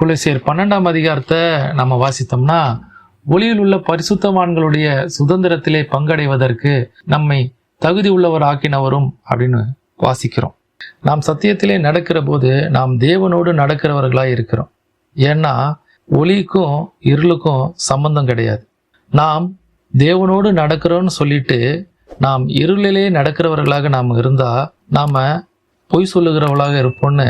குலசேர் பன்னெண்டாம் அதிகாரத்தை நம்ம வாசித்தோம்னா ஒளியில் உள்ள பரிசுத்தவான்களுடைய சுதந்திரத்திலே பங்கடைவதற்கு நம்மை தகுதி உள்ளவர் ஆக்கினவரும் அப்படின்னு வாசிக்கிறோம். நாம் சத்தியத்திலே நடக்கிற போது நாம் தேவனோடு நடக்கிறவர்களாக இருக்கிறோம். ஏன்னா ஒளிக்கும் இருளுக்கும் சம்பந்தம் கிடையாது. நாம் தேவனோடு நடக்கிறோம்னு சொல்லிட்டு நாம் இருளிலே நடக்கிறவர்களாக நாம் இருந்தால் நாம் பொய் சொல்லுகிறவர்களாக இருப்போம்னு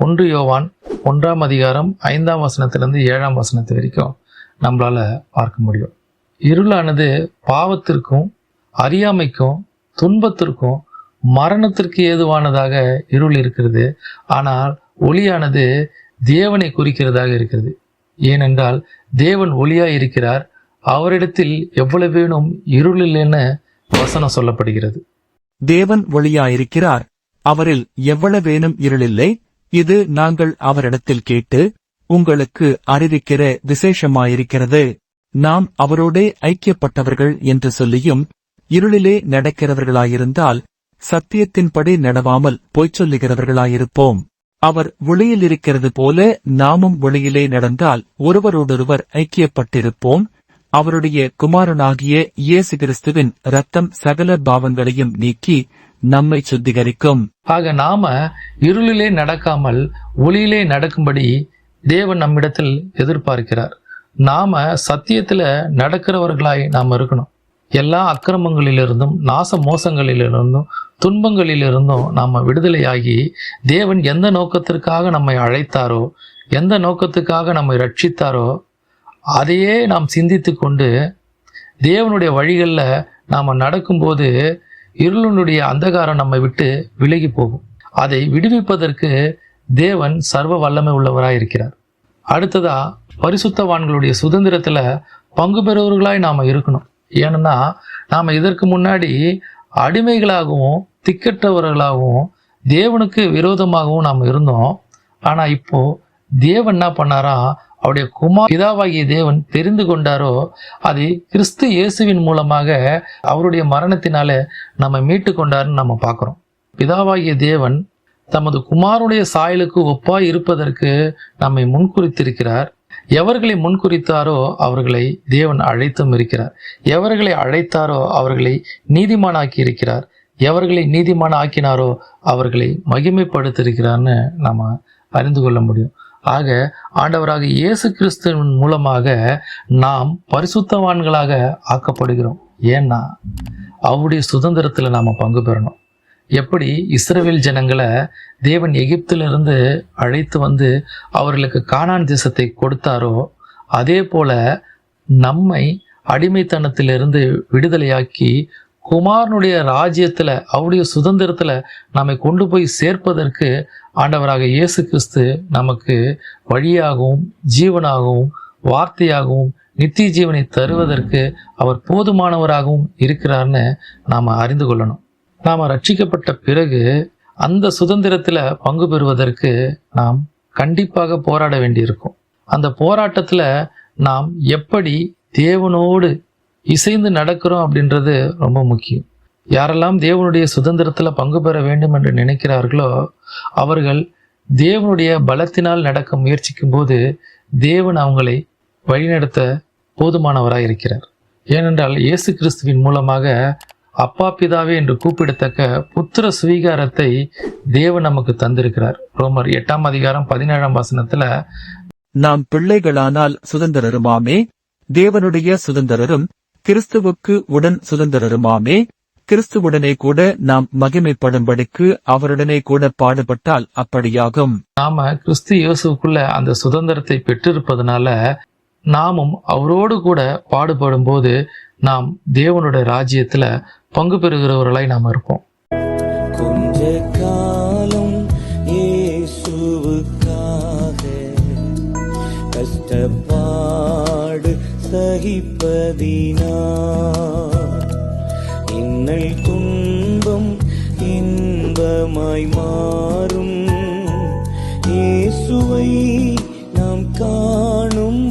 ஒன்று யோவான் ஒன்றாம் அதிகாரம் ஐந்தாம் வசனத்திலிருந்து ஏழாம் வசனத்து வரைக்கும் நம்மளால் பார்க்க முடியும். இருளானது பாவத்திற்கும் அறியாமைக்கும் துன்பத்திற்கும் மரணத்திற்கு ஏதுவானதாக இருள் இருக்கிறது. ஆனால் ஒளியானது தேவனை குறிக்கிறதாக இருக்கிறது. ஏனென்றால் தேவன் ஒளியாக இருக்கிறார். அவரிடத்தில் எவ்வளவேனும் இருள் இல்லைன்னு வசனம் சொல்லப்படுகிறது. தேவன் ஒளியாயிருக்கிறார். அவரில் எவ்வளவேனும் இருளில்லை. இது நாங்கள் அவரிடத்தில் கேட்டு உங்களுக்கு அறிவிக்கிற விசேஷமாயிருக்கிறது. நாம் அவரோடே ஐக்கியப்பட்டவர்கள் என்று சொல்லியும் இருளிலே நடக்கிறவர்களாயிருந்தால் சத்தியத்தின்படி நடவாமல் பொய்ச் சொல்லுகிறவர்களாயிருப்போம். அவர் ஒளியில் இருக்கிறது போல நாமும் ஒளியிலே நடந்தால் ஒருவரோடொருவர் ஐக்கியப்பட்டிருப்போம். அவருடைய குமாரனாகிய இயேசு கிறிஸ்துவின் ரத்தம் சகல பாவங்களையும் நீக்கி நம்மை சுத்திகரிக்கும். ஆக நாம இருளிலே நடக்காமல் ஒளியிலே நடக்கும்படி தேவன் நம்மிடத்தில் எதிர்பார்க்கிறார். நாம சத்தியத்துல நடக்கிறவர்களாய் நாம் இருக்கணும். எல்லா அக்கிரமங்களிலிருந்தும் நாச மோசங்களிலிருந்தும் துன்பங்களிலிருந்தும் நாம் விடுதலையாகி தேவன் எந்த நோக்கத்திற்காக நம்மை அழைத்தாரோ எந்த நோக்கத்துக்காக நம்மை ரட்சித்தாரோ அதையே நாம் சிந்தித்து கொண்டு தேவனுடைய வழிகளில் நாம் நடக்கும்போது இருளினுடைய அந்தகாரம் நம்மை விட்டு விலகி போகும். அதை விடுவிப்பதற்கு தேவன் சர்வ வல்லமை உள்ளவராய் இருக்கிறார் அடுத்ததா பரிசுத்தவான்களுடைய சுதந்திரத்துல பங்கு பெறுவர்களாய் நாம இருக்கணும். ஏன்னா நாம இதற்கு முன்னாடி அடிமைகளாகவும் திக்கற்றவர்களாகவும் தேவனுக்கு விரோதமாகவும் நாம் இருந்தோம். ஆனால் இப்போ தேவன் என்ன பண்ணாரா அவருடைய குமார் பிதாவாகிய தேவன் தெரிந்து கொண்டாரோ அதை கிறிஸ்து இயேசுவின் மூலமாக அவருடைய மரணத்தினால நம்ம மீட்டு கொண்டாருன்னு நம்ம பார்க்குறோம். பிதாவாகிய தேவன் தமது குமாருடைய சாயலுக்கு ஒப்பாய் இருப்பதற்கு நம்மை முன்குறித்திருக்கிறார். எவர்களை முன்குறித்தாரோ அவர்களை தேவன் அழைத்தும் இருக்கிறார். எவர்களை அழைத்தாரோ அவர்களை நீதிமானாக்கி இருக்கிறார் எவர்களை நீதிமான ஆக்கினாரோ அவர்களை மகிமைப்படுத்திருக்கிறார்னு நாம அறிந்து கொள்ள முடியும். ஆக ஆண்டவராக இயேசு கிறிஸ்துவின் மூலமாக நாம் பரிசுத்தவான்களாக ஆக்கப்படுகிறோம். ஏன்னா அவருடைய சுதந்திரத்தில் நாம் பங்கு பெறணும். எப்படி? இஸ்ரேல் ஜனங்களை தேவன் எகிப்திலிருந்து அழைத்து வந்து அவர்களுக்கு காணான் தேசத்தை கொடுத்தாரோ அதே போல நம்மை அடிமைத்தனத்திலிருந்து விடுதலையாக்கி குமாரனுடைய ராஜ்யத்தில் அவருடைய சுதந்திரத்தில் நம்மை கொண்டு போய் சேர்ப்பதற்கு ஆண்டவராக இயேசு கிறிஸ்து நமக்கு வழியாகவும் ஜீவனாகவும் வார்த்தையாகவும் நித்திய ஜீவனை தருவதற்கு அவர் போதுமானவராகவும் இருக்கிறார்னு நாம் அறிந்து கொள்ளணும். நாம் ரட்சிக்கப்பட்ட பிறகு அந்த சுதந்திரத்தில் பங்கு பெறுவதற்கு நாம் கண்டிப்பாக போராட வேண்டியிருக்கும். அந்த போராட்டத்தில் நாம் எப்படி தேவனோடு இசைந்து நடக்கிறோம் அப்படின்றது ரொம்ப முக்கியம். யாரெல்லாம் தேவனுடைய சுதந்திரத்தில் பங்கு பெற வேண்டும் என்று நினைக்கிறார்களோ அவர்கள் தேவனுடைய பலத்தினால் நடக்க முயற்சிக்கும் போது தேவன் அவங்களை வழிநடத்த போதுமானவராக இருக்கிறார். ஏனென்றால் இயேசு கிறிஸ்துவின் மூலமாக அப்பா பிதாவே என்று கூப்பிடத்தக்க புத்திர சுவீகாரத்தை தேவன் நமக்கு தந்திருக்கிறார். ரோமர் எட்டாம் அதிகாரம் பதினேழாம் வசனத்துல நாம் பிள்ளைகளானால் சுதந்திரருமாமே தேவனுடைய சுதந்திரரும் கிறிஸ்துவுக்கு உடன் சுதந்திரருமாமே. கிறிஸ்துவுடனே கூட நாம் மகிமைப்படும்படிக்கு அவருடனே கூட பாடுபட்டால் அப்படியாகும். நாம கிறிஸ்து இயேசுக்குள்ள அந்த சுதந்திரத்தை பெற்றிருப்பதனால நாமும் அவரோடு கூட பாடுபடும் போது நாம் தேவனுடைய ராஜ்யத்துல பங்கு பெறுகிறவர்களாய் நாம் இருப்போம். கொஞ்ச காலம் இயேசுவுக்காக கஷ்டப்பாடு சகிப்பதினா இன்னல் துன்பம் இன்பமாய் மாறும். இயேசுவை நாம் காணும்